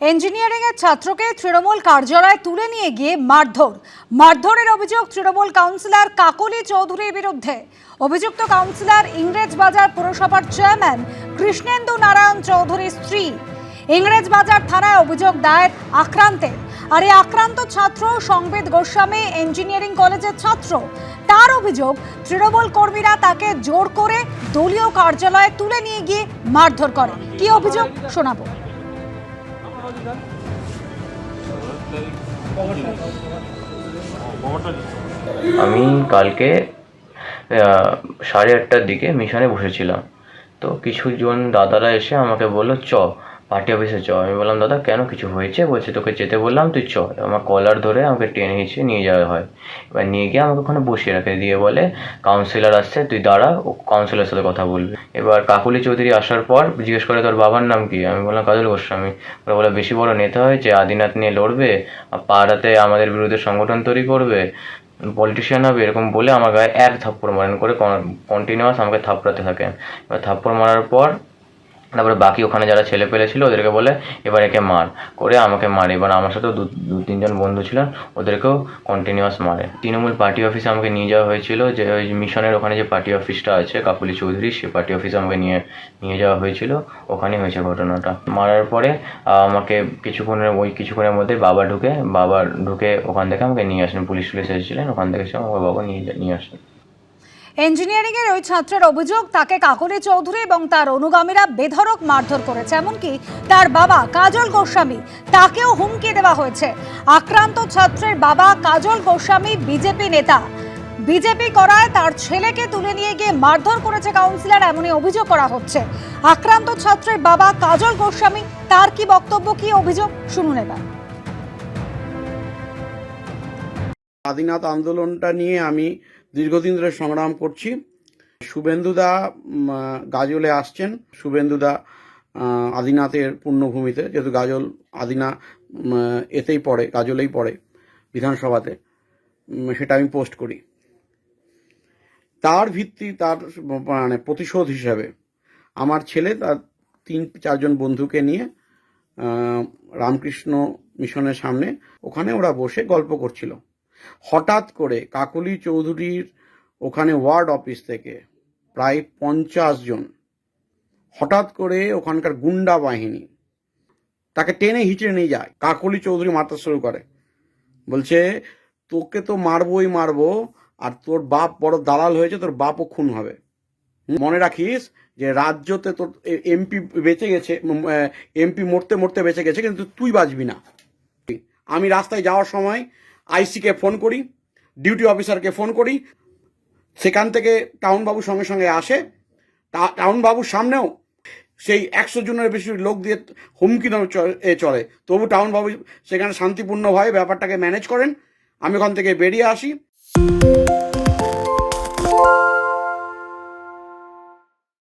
Engineering এর ছাত্রকে তৃণমূল কার্যালয়ে তুলে নিয়ে গিয়ে মারধর। মারধরের অভিযোগ তৃণমূল কাউন্সিলর কাকলি চৌধুরীর বিরুদ্ধে। অভিযুক্ত কাউন্সিলর ইংরেজবাজার পুরসভার চেয়ারম্যান কৃষ্ণেন্দু নারায়ণ চৌধুরীর স্ত্রী। ইংরেজবাজার থানায় অভিযোগ দায়ের আক্রান্তের। আর এই আক্রান্ত ছাত্র সংবেদ গোস্বামী ইঞ্জিনিয়ারিং কলেজের ছাত্র। তার অভিযোগ তৃণমূল কর্মীরা তাকে জোর করে দলীয় কার্যালয়ে তুলে নিয়ে গিয়ে মারধর করে। কি অভিযোগ? শোনাবো। আমি কালকে সাড়ে আটটার দিকে মিশনে বসেছিলাম। তো কিছুজন দাদারা এসে আমাকে বলল চ। পার্টি অফিসে চ আমি বললাম, দাদা, কেন কিছু হয়েছে? বলছে, তোকে যেতে বললাম, তুই চ আমার কলার ধরে আমাকে টেনে হিঁচড়ে নিয়ে যাওয়া হয়। এবার নিয়ে গিয়ে আমাকে ওখানে বসিয়ে রাখে। দিয়ে বলে কাউন্সিলর আসছে, তুই দাঁড়া, ও কাউন্সিলরের সাথে কথা বলবি। এবার কাকুলি চৌধুরী আসার পর জিজ্ঞেস করে, তোর বাবার নাম কি? আমি বললাম, কাজল গোস্বামী। ওরা বলে, বেশি বড় নেতা হয়েছে আদিনাথ নিয়ে লড়বে পাড়াতে আমাদের বিরুদ্ধে সংগঠন তৈরি করবে। পলিটিশিয়ান হবে, এরকম বলে আমার গায়ে এক থাপ্পড় মারেন করে কন্টিনিউয়াস আমাকে থাপড়াতে থাকেন। এবার থাপ্পড় মারার পর তারপরে বাকি ওখানে যারা ছেলে পেলে ছিল, ওদেরকে বলে, এবার একে মার। করে আমাকে মারে। এবার আমার সাথেও দু দু, তিনজন বন্ধু ছিলেন ওদেরকেও কন্টিনিউয়াস মারে। তৃণমূল পার্টি অফিসে আমাকে নিয়ে যাওয়া হয়েছিল যে, ওই মিশনের ওখানে যে পার্টি অফিসটা আছে কাকুলি চৌধুরী, সে পার্টি অফিসে আমাকে নিয়ে নিয়ে যাওয়া হয়েছিল। ওখানে হয়েছে ঘটনাটা। মারার পরে আমাকে কিছুক্ষণের, ওই কিছুক্ষণের মধ্যে বাবা ঢুকে বাবা ঢুকে ওখান থেকে আমাকে নিয়ে আসেন। পুলিশ টুলিশ এসেছিলেন, ওখান থেকে সে আমার বাবা নিয়ে নিয়ে আসেন। ইঞ্জিনিয়ারিং এর ওই ছাত্রের অভিযোগ, তাকে কাকলি চৌধুরী এবং তার অনুগামীরা বেধড়ক মারধর করেছে। এমনকি তার বাবা কাজল গোস্বামী, তাকেও হুমকি দেওয়া হয়েছে। আক্রান্ত ছাত্রের বাবা কাজল গোস্বামী, বিজেপি নেতা। বিজেপি করায় তার ছেলেকে তুলে নিয়ে গিয়ে মারধর করেছে কাউন্সিলর, এমনই অভিযোগ করা হচ্ছে। আক্রান্ত ছাত্রের বাবা কাজল গোস্বামী, তার কি বক্তব্য, কি অভিযোগ? শুনুন এবার। স্বাধীনতা আন্দোলনটা নিয়ে আমি দীর্ঘদিন ধরে সংগ্রাম করছি। শুভেন্দুদা গাজলে আসছেন। শুভেন্দুদা আদিনাথের পুণ্যভূমিতে যেহেতু গাজল আদিনা এতেই পড়ে, গাজলেই পড়ে বিধানসভাতে সেটা আমি পোস্ট করি। তার ভিত্তি, তার মানে প্রতিশোধ হিসাবে আমার ছেলে, তার তিন, চারজন বন্ধুকে নিয়ে রামকৃষ্ণ মিশনের সামনে ওখানে ওরা বসে গল্প করছিল। হঠাৎ করে কাকলি চৌধুরীর ওখানে ওয়ার্ড অফিস থেকে প্রায় পঞ্চাশ জন হঠাৎ করে ওখানকার গুন্ডা বাহিনী তাকে টেনে হিচড়ে নিয়ে যায়। কাকলি চৌধুরী মারতে শুরু করে। বলছে, তোকে তো মারবই মারবো, আর তোর বাপ বড় দালাল হয়েছে, তোর বাপও খুন হবে। মনে রাখিস যে রাজ্যতে তোর এমপি বেঁচে গেছে এমপি মরতে মরতে বেঁচে গেছে, কিন্তু তুই বাঁচবি না। আমি রাস্তায় যাওয়ার সময় আইসিকে ফোন করি, ডিউটি অফিসারকে ফোন করি। সেখান থেকে টাউন বাবু সঙ্গে সঙ্গে আসে। টা- টাউন বাবুর সামনেও সেই একশো জনের বেশি লোক দিয়ে হুমকি এ চলে। তবু টাউন বাবু সেখানে শান্তিপূর্ণভাবে ব্যাপারটাকে ম্যানেজ করেন। আমি ওখান থেকে বেরিয়ে আসি।